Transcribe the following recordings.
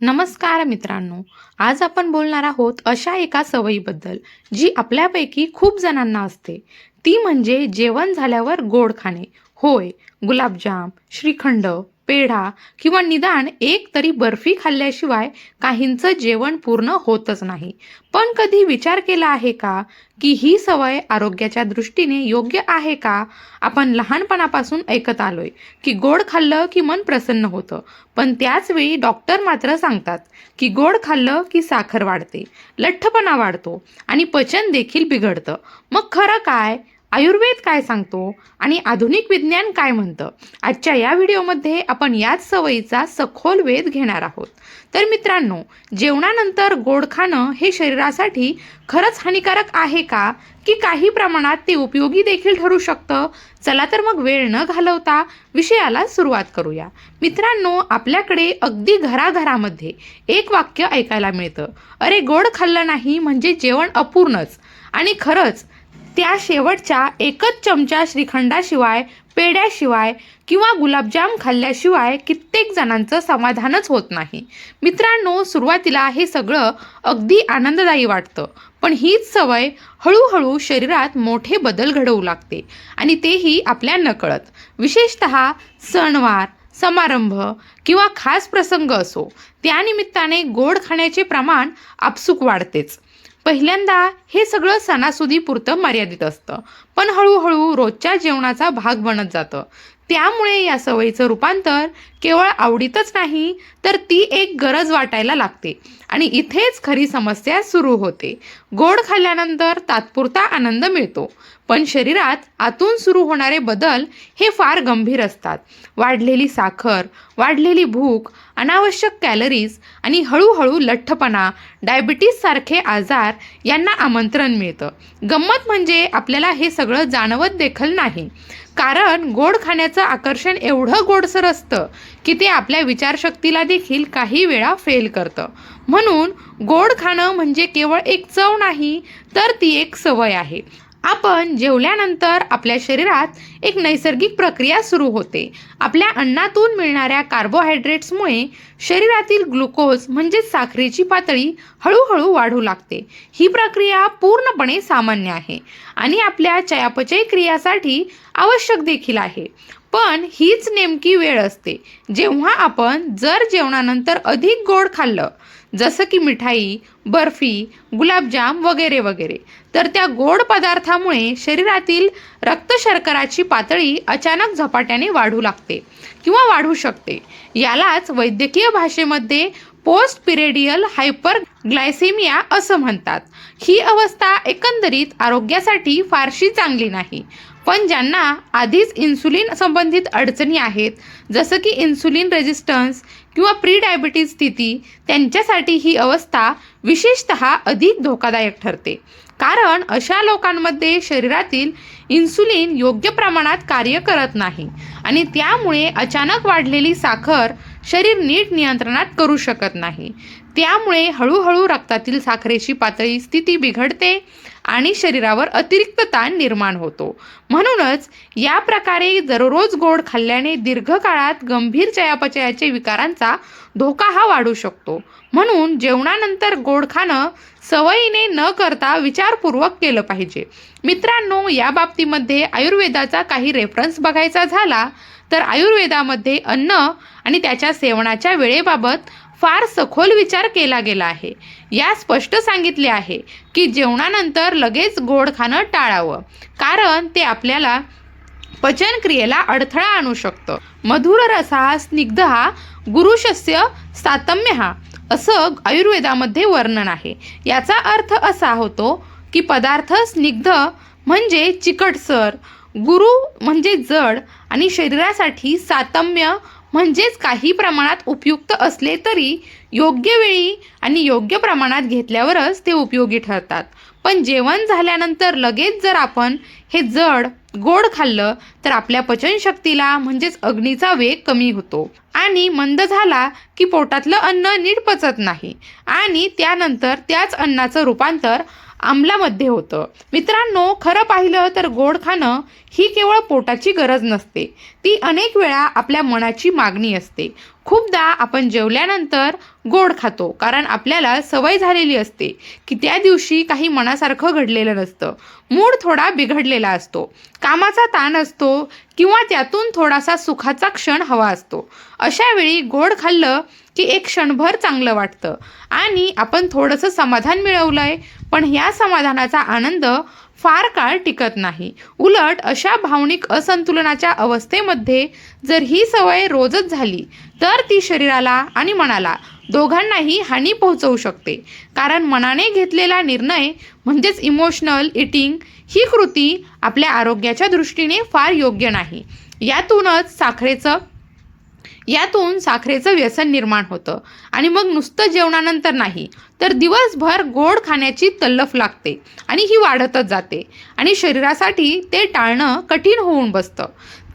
नमस्कार मित्रांनो आज आपण बोलणार आहोत अशा एका सवयीबद्दल जी आपल्यापैकी खूप जणांना असते. ती म्हणजे जेवण झाल्यावर गोड खाणे. होय गुलाबजाम श्रीखंड पेढा किंवा निदान एक तरी बर्फी खाल्ल्याशिवाय काहींचं जेवण पूर्ण होतच नाही. पण कधी विचार केला आहे का की ही सवय आरोग्याच्या दृष्टीने योग्य आहे का? आपण लहानपणापासून ऐकत आलोय की गोड खाल्लं की मन प्रसन्न होतं. पण त्याच वेळी डॉक्टर मात्र सांगतात की गोड खाल्लं की साखर वाढते लठ्ठपणा वाढतो आणि पचन देखील बिघडतं. मग खरं काय? आयुर्वेद काय सांगतो आणि आधुनिक विज्ञान काय म्हणतं? आजच्या या व्हिडिओमध्ये आपण याच सवयीचा सखोल वेध घेणार आहोत. तर मित्रांनो जेवणानंतर गोड खाणं हे शरीरासाठी खरंच हानिकारक आहे का? की काही प्रमाणात ते उपयोगी देखील ठरू शकतं? चला तर मग वेळ न घालवता विषयाला सुरुवात करूया. मित्रांनो आपल्याकडे अगदी घराघरामध्ये एक वाक्य ऐकायला मिळतं. अरे गोड खाल्लं नाही म्हणजे जेवण अपूर्णच. आणि खरंच त्या शेवटच्या एकच चमचा श्रीखंडाशिवाय पेढ्याशिवाय किंवा गुलाबजाम खाल्ल्याशिवाय कित्येक जणांचं समाधानच होत नाही. मित्रांनो सुरुवातीला हे सगळं अगदी आनंददायी वाटतं पण हीच सवय हळूहळू शरीरात मोठे बदल घडवू लागते आणि तेही आपल्या नकळत विशेषत सणवार समारंभ किंवा खास प्रसंग असो त्यानिमित्ताने गोड खाण्याचे प्रमाण आपसूक वाढतेच. पहिल्यांदा हे सगळं सणासुदीपुरतं मर्यादित असतं. पण हळूहळू रोजच्या जेवणाचा भाग बनत जातं. त्यामुळे या सवयीचं रूपांतर केवळ आवडीतच नाही तर ती एक गरज वाटायला लागते. आणि इथेच खरी समस्या सुरू होते. गोड खाल्ल्यानंतर तात्पुरता आनंद मिळतो. पण शरीरात आतून सुरू होणारे बदल हे फार गंभीर असतात. वाढलेली साखर वाढलेली भूक अनावश्यक कॅलरीज आणि हळूहळू लठ्ठपणा डायबिटीससारखे आजार यांना आमंत्रण मिळतं. गंमत म्हणजे आपल्याला हे सगळं जाणवत देखील नाही. कारण गोड खाण्याचं आकर्षण एवढं गोडसर असतं की ते आपल्या विचारशक्तीला देखील काही वेळा फेल करतं. म्हणून गोड खाणं म्हणजे केवळ एक चव नाही तर ती एक सवय आहे. आपण जेवल्यानंतर आपल्या शरीरात एक नैसर्गिक प्रक्रिया सुरू होते. आपल्या अन्नातून मिळणाऱ्या कार्बोहायड्रेट्समुळे शरीरातील ग्लुकोज म्हणजेच साखरेची पातळी हळूहळू वाढू लागते. ही प्रक्रिया पूर्णपणे सामान्य आहे आणि आपल्या चयापचय क्रियासाठी आवश्यक देखील आहे. पण हीच नेमकी वेळ असते. जेव्हा आपण जर जेवणानंतर अधिक गोड खाल्लं जसं की मिठाई बर्फी गुलाबजाम वगैरे वगैरे तर त्या गोड पदार्थामुळे शरीरातील रक्तशर्कराची पातळी अचानक झपाट्याने वाढू लागते किंवा वाढू शकते. यालाच वैद्यकीय भाषेमध्ये पोस्ट पिरेडियल हायपर ग्लायसेमिया असं म्हणतात. ही अवस्था एकंदरीत आरोग्यासाठी फारशी चांगली नाही. पण ज्यांना आधीच इन्सुलिन संबंधित अडचणी आहेत जसं की इन्सुलिन रेजिस्टन्स किंवा प्री डायबिटीज स्थिती त्यांच्यासाठी ही अवस्था विशेषत अधिक धोकादायक ठरते. कारण अशा लोकांमध्ये शरीरातील इन्सुलिन योग्य प्रमाणात कार्य करत नाही आणि त्यामुळे अचानक वाढलेली साखर शरीर नीट नियंत्रणात करू शकत नाही. त्यामुळे हळूहळू रक्तातील साखरेची पातळी स्थिती बिघडते आणि शरीरावर अतिरिक्त ताण निर्माण होतो. म्हणूनच या प्रकारे दररोज गोड खाल्ल्याने दीर्घकाळात गंभीर चयापचयाचे विकारांचा धोका हा वाढू शकतो. म्हणून जेवणानंतर गोड खाणं सवयीने न करता विचारपूर्वक केलं पाहिजे. मित्रांनो या बाबतीमध्ये आयुर्वेदाचा काही रेफरन्स बघायचा झाला तर आयुर्वेदामध्ये अन्न आणि त्याच्या सेवनाच्या वेळेबाबत फार सखोल विचार केला गेला आहे. या स्पष्ट सांगितले आहे की जेवणानंतर लगेच गोड खाणं टाळावं. कारण ते आपल्याला पचनक्रियेला अडथळा आणू शकतं. मधुर रसा स्निग्ध हा गुरुशस्य सातम्य हा असं आयुर्वेदामध्ये वर्णन आहे. याचा अर्थ असा होतो की पदार्थ स्निग्ध म्हणजे चिकटसर गुरु म्हणजे जड आणि शरीरासाठी सातम्य म्हणजेच काही प्रमाणात उपयुक्त असले तरी योग्य वेळी आणि योग्य प्रमाणात घेतल्यावरच ते उपयोगी ठरतात. पण जेवण झाल्यानंतर लगेच जर आपण हे जड गोड खाल्लं तर आपल्या पचनशक्तीला म्हणजेच अग्नीचा वेग कमी होतो. आणि मंद झाला की पोटातलं अन्न नीट पचत नाही. आणि त्यानंतर त्याच अन्नाचं रूपांतर अंमलामध्ये होतं. मित्रांनो खरं पाहिलं तर गोड खाणं ही केवळ पोटाची गरज नसते. ती अनेक वेळा आपल्या मनाची मागणी असते. खूपदा आपण जेवल्यानंतर गोड खातो कारण आपल्याला सवय झालेली असते की त्या दिवशी काही मनासारखं घडलेलं नसतं. मूड थोडा बिघडलेला असतो. कामाचा ताण असतो किंवा त्यातून थोडासा सुखाचा क्षण हवा असतो. अशा वेळी गोड खाल्लं की एक क्षणभर चांगलं वाटतं. आणि आपण थोडंसं समाधान मिळवलंय पण ह्या समाधानाचा आनंद फार काळ टिकत नाही. उलट अशा भावनिक असंतुलनाच्या अवस्थेमध्ये जर ही सवय रोजच झाली तर ती शरीराला आणि मनाला दोघांनाही हानी पोहोचवू शकते. कारण मनाने घेतलेला निर्णय म्हणजेच इमोशनल इटिंग ही कृती आपल्या आरोग्याच्या दृष्टीने फार योग्य नाही. यातूनच साखरेचं यातून साखरेचं व्यसन निर्माण होतं. आणि मग नुसतं जेवणानंतर नाही तर दिवसभर गोड खाण्याची तल्लफ लागते आणि ही वाढतच जाते. आणि शरीरासाठी ते टाळणं कठीण होऊन बसतं.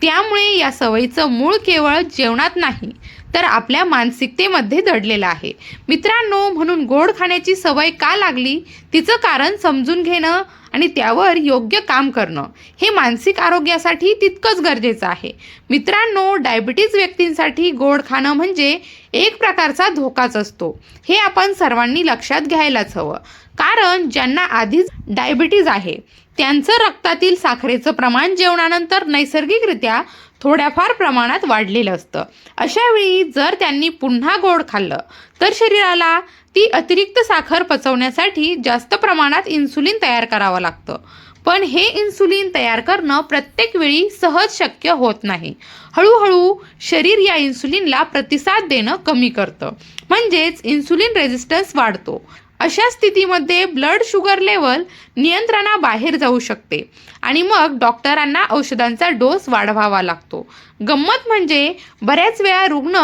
त्यामुळे या सवयीचं मूळ केवळ जेवणात नाही तर आपल्या मानसिकतेमध्ये दडलेलं आहे. मित्रांनो म्हणून गोड खाण्याची सवय का लागली? तिचं कारण समजून घेणं आणि त्यावर योग्य काम करणं हे मानसिक आरोग्यासाठी तितकंच गरजेचं आहे. मित्रांनो डायबिटीज व्यक्तींसाठी गोड खाणं म्हणजे एक प्रकारचा धोकाच असतो. हे आपण सर्वांनी लक्षात घ्यायलाच हवं. कारण ज्यांना आधीच डायबिटीज आहे त्यांचं रक्तातील साखरेचं प्रमाण जेवणानंतर नैसर्गिकरित्या थोड्याफार प्रमाणात वाढलेलं असतं. अशा वेळी जर त्यांनी पुन्हा गोड खाल्लं तर शरीराला ती अतिरिक्त साखर पचवण्यासाठी जास्त प्रमाणात इन्सुलिन तयार करावं लागतं. पण हे इन्सुलिन तयार करणं प्रत्येक वेळी सहज शक्य होत नाही. हळूहळू शरीर या इन्सुलिनला प्रतिसाद देणं कमी करतं. म्हणजेच इन्सुलिन रेझिस्टन्स वाढतो. अशा स्थितीमध्ये ब्लड शुगर लेवल नियंत्रणाबाहेर जाऊ शकते. आणि मग डॉक्टरांना औषधांचा डोस वाढवावा लागतो. गंमत म्हणजे बऱ्याच वेळा रुग्ण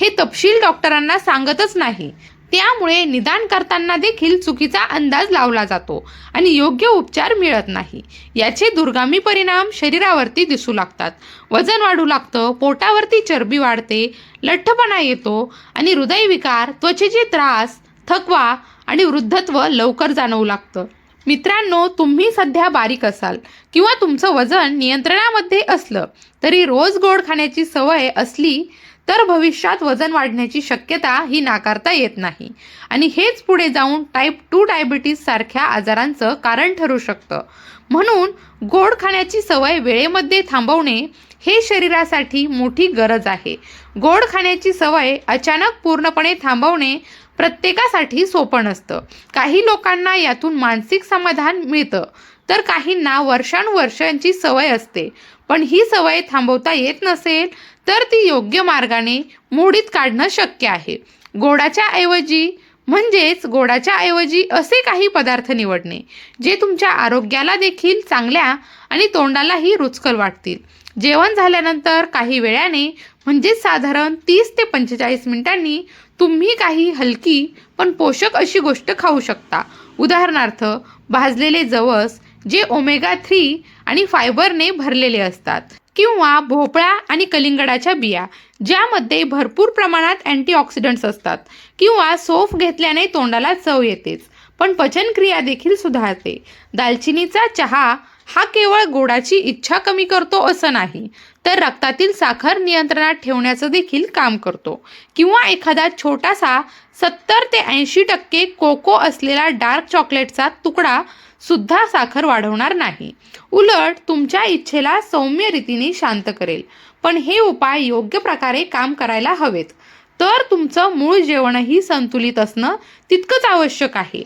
हे तपशील डॉक्टरांना सांगतच नाही. त्यामुळे निदान करताना देखील चुकीचा अंदाज लावला जातो आणि योग्य उपचार मिळत नाही. याचे दुर्गामी परिणाम शरीरावरती दिसू लागतात. वजन वाढू लागतं पोटावरती चरबी वाढते लठ्ठपणा येतो आणि हृदयविकार त्वचेचे त्रास थकवा आणि वृद्धत्व लवकर जाणवू लागतं. मित्रांनो तुम्ही सध्या बारीक असाल किंवा तुमचं वजन नियंत्रणामध्ये असलं तरी रोज गोड खाण्याची सवय असली तर भविष्यात वजन वाढण्याची शक्यता ही नाकारता येत नाही. आणि हेच पुढे जाऊन टाईप टू डायबिटीज सारख्या आजारांचं कारण ठरू शकतं. म्हणून गोड खाण्याची सवय वेळेमध्ये थांबवणे हे शरीरासाठी मोठी गरज आहे. गोड खाण्याची सवय अचानक पूर्णपणे थांबवणे प्रत्येकासाठी सोपं नसतं. काही लोकांना यातून मानसिक समाधान मिळतं. तर काहींना वर्षानुवर्षांची सवय असते. पण ही सवय थांबवता येत नसेल तर ती योग्य मार्गाने मोडीत काढणं शक्य आहे. गोडाच्या ऐवजी म्हणजेच गोडाच्या ऐवजी असे काही पदार्थ निवडणे जे तुमच्या आरोग्याला देखील चांगल्या आणि तोंडालाही रुचकल वाटतील. जेवण झाल्यानंतर काही वेळाने म्हणजेच साधारण तीस ते पंचेचाळीस मिनिटांनी तुम्ही काही हलकी पण पोषक अशी गोष्ट खाऊ शकता. उदाहरणार्थ भाजलेले जवस जे ओमेगा थ्री आणि फायबरने भरलेले असतात किंवा भोपळा आणि कलिंगडाच्या बिया ज्यामध्ये भरपूर प्रमाणात अँटीऑक्सिडंट्स असतात किंवा सोफ घेतल्याने तोंडाला चव येतेच पण पचनक्रिया देखील सुधारते. दालचिनीचा चहा हा केवळ गोडाची इच्छा कमी करतो असं नाही तर रक्तातील साखर नियंत्रणात ठेवण्याचं देखील काम करतो. किंवा एखादा छोटासा सत्तर ते ऐंशी टक्के कोको असलेला डार्क चॉकलेटचा तुकडा सुद्धा साखर वाढवणार नाही. उलट तुमच्या इच्छेला सौम्य रीतीने शांत करेल. पण हे उपाय योग्य प्रकारे काम करायला हवेत. तर तुमचं मूळ जेवणही संतुलित असणं तितकंच आवश्यक आहे.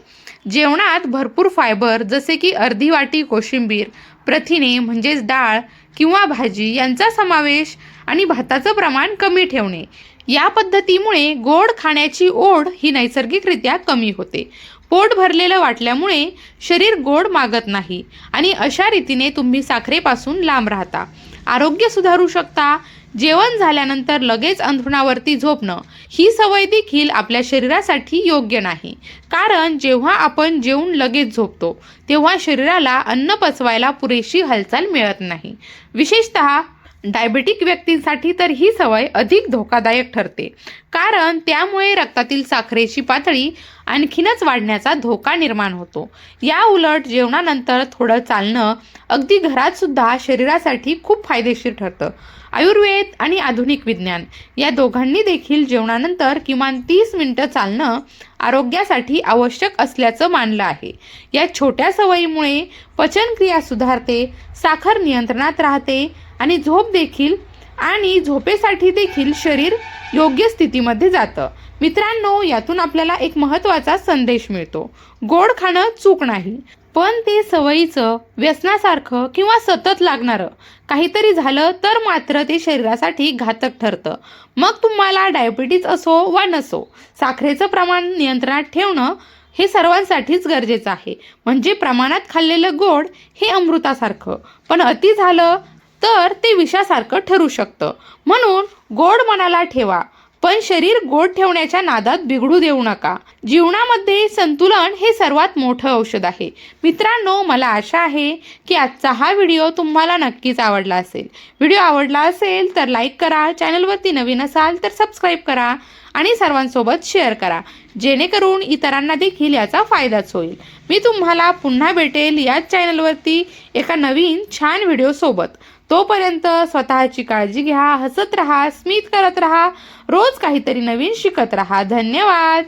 जेवणात भरपूर फायबर जसे की अर्धी वाटी कोशिंबीर प्रथिने म्हणजेच डाळ किंवा भाजी यांचा समावेश आणि भाताचं प्रमाण कमी ठेवणे. या पद्धतीमुळे गोड खाण्याची ओढ ही नैसर्गिकरित्या कमी होते. पोट भरलेलं वाटल्यामुळे शरीर गोड मागत नाही आणि अशा रीतीने तुम्ही साखरेपासून लांब राहता. आरोग्य सुधारू शकता. जेवण झाल्यानंतर लगेच अंथरुणावरती झोपणं ही सवय देखील आपल्या शरीरासाठी योग्य नाही. कारण जेव्हा आपण जेवून लगेच झोपतो तेव्हा शरीराला अन्न पचवायला पुरेशी हालचाल मिळत नाही. विशेषतः डायबेटिक व्यक्तींसाठी तर ही सवय अधिक धोकादायक ठरते. कारण त्यामुळे रक्तातील साखरेची पातळी आणखीनच वाढण्याचा धोका निर्माण होतो. या उलट जेवणानंतर थोडं चालणं अगदी घरात सुद्धा शरीरासाठी खूप फायदेशीर ठरतं. आयुर्वेद आणि आधुनिक विज्ञान या दोघांनी देखील जेवणानंतर किमान तीस मिनटं चालणं आरोग्यासाठी आवश्यक असल्याचं मानलं आहे. या छोट्या सवयीमुळे पचनक्रिया सुधारते साखर नियंत्रणात राहते आणि झोप देखील आणि झोपेसाठी देखील शरीर योग्य स्थितीमध्ये जातं. मित्रांनो यातून आपल्याला एक महत्त्वाचा संदेश मिळतो. गोड खाणं चूक नाही पण ते सवयीचं व्यसनासारखं किंवा सतत लागणारं काहीतरी झालं तर मात्र ते शरीरासाठी घातक ठरतं. मग तुम्हाला डायबिटीज असो वा नसो साखरेचं प्रमाण नियंत्रणात ठेवणं हे सर्वांसाठीच गरजेचं आहे. म्हणजे प्रमाणात खाल्लेलं गोड हे अमृतासारखं. पण अति झालं तर ते विषासारखं ठरू शकतं. म्हणून गोड मनाला ठेवा. पण शरीर गोड ठेवण्याच्या नादात बिघडू देऊ नका. जीवनामध्ये संतुलन हे सर्वात मोठं औषध आहे. मित्रांनो मला आशा आहे की आजचा हा व्हिडिओ तुम्हाला नक्कीच आवडला असेल. व्हिडिओ आवडला असेल तर लाईक करा चॅनलवरती नवीन असाल तर सबस्क्राईब करा आणि सर्वांसोबत शेअर करा. जेणेकरून इतरांना देखील याचा फायदाच होईल. मी तुम्हाला पुन्हा भेटेल याच चॅनलवरती एका नवीन छान व्हिडिओसोबत. तोपर्यंत स्वतःची काळजी घ्या हसत राहा स्मित करत राहा रोज काहीतरी नवीन शिकत राहा. धन्यवाद.